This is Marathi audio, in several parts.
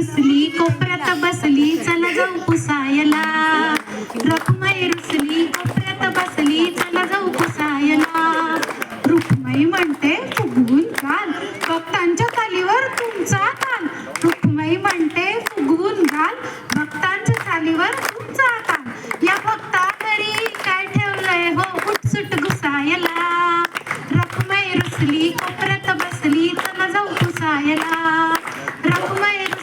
रुसली कोपऱ्यात बसली चला जाऊ पुसायला. रखमाई रुसली कोपऱ्यात बसली चला जाऊ पुसायला. रुक्माई म्हणते फुगवून घाल भक्तांच्या थालीवर तुमचा ताल. रुक्माई म्हणते फुगवून घाल भक्तांच्या थालीवर तुमचा ताल. या भक्ताकडे काय ठेवलंय? हो उठसुट घुसायला. रखमाई रुसली कोपऱ्यात बसली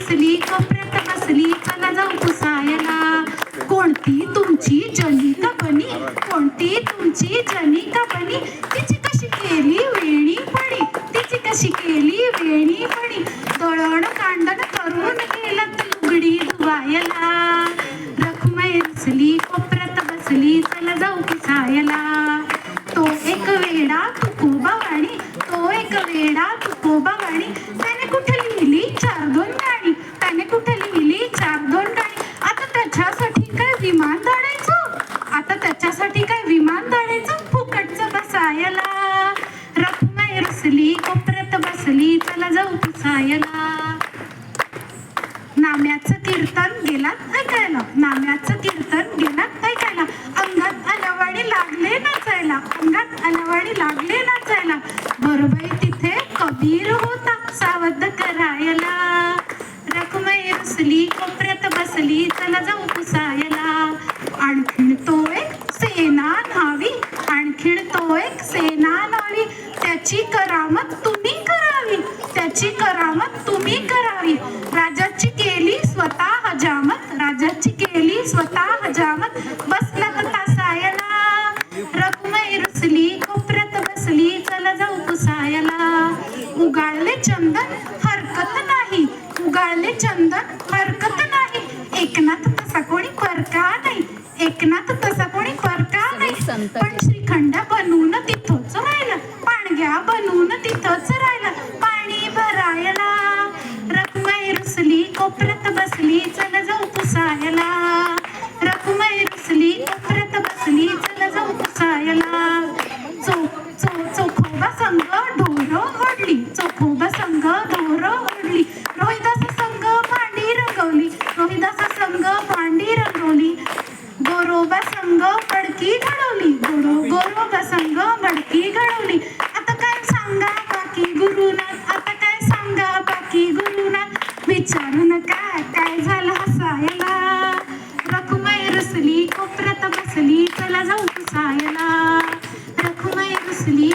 रखमाई रुसली कोपऱ्यात बसली जाऊ पुसायला कोणती तुमची जनिका बनी? कोणती तुमची जनिका बनी? तिची कशी केली वेणी पडी तिची कशी केली वेणी पडी दळण कांडण करून केलं लुगडी धुवायला. रखमय असली कोपऱ्यात बसली चला जाऊ पुसायला तो एक वेडा तुकोबा वाणी तो एक वेडा तुकोबा वाणी विमान दळायचं आता त्याच्यासाठी काय विमान दळायचं फुकटचं बसायला. रखमाई रसली कोपऱ्यात बसली चला जाऊ पुसायला. नाम्याचं कीर्तन गेलात ऐकायला? नाम्याचं कीर्तन गेलात ऐकायला? अंगात अलवाडी लागले नाचायला. अंगात अलवाडी लागले नाचायला. बरोबर तिथे कबीर होता सावध करायला. रखमाई रसली कोपऱ्यात बसली चला जाऊ पुसायला आणखीन तो एक सेना न्हावी एक त्याची करामत तुम्ही करावी. त्याची करामत तुम्ही करावी. राजाची केली स्वतः हजामत. राजाची केली स्वतः हजामत. बस लगता सायला. रखमाई रुसली कोपऱ्यात बसली. चला जाऊ पुसायला उगाळले चंदन हरकत नाही. उगाळले चंदन हरकत म्हणतात पण श्रीखंडा बनवून तिथंच राहिलं. पाणग्या बनून तिथंच राहिलं. पाणी भरायला रखमाई रुसली कोपऱ्या जाऊ सांगला रखुमाई बसली